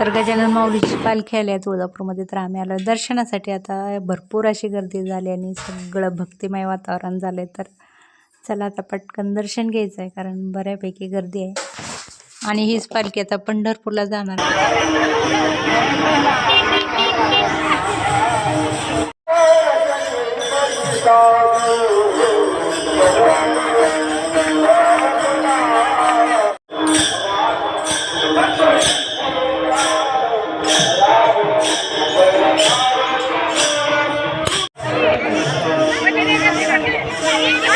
तर गजानन माऊलीची पालखी आली आहे तुळजापूरमध्ये. तर आम्ही आलो. दर्शनासाठी आता भरपूर अशी गर्दी झाली आणि सगळं भक्तिमय वातावरण झालं तर चला आता पटकन दर्शन घ्यायचं आहे कारण बऱ्यापैकी गर्दी आहे. आणि हीच पालखी आता पंढरपूरला जाणार आहे.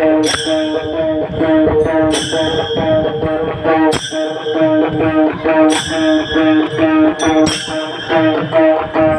Thank you.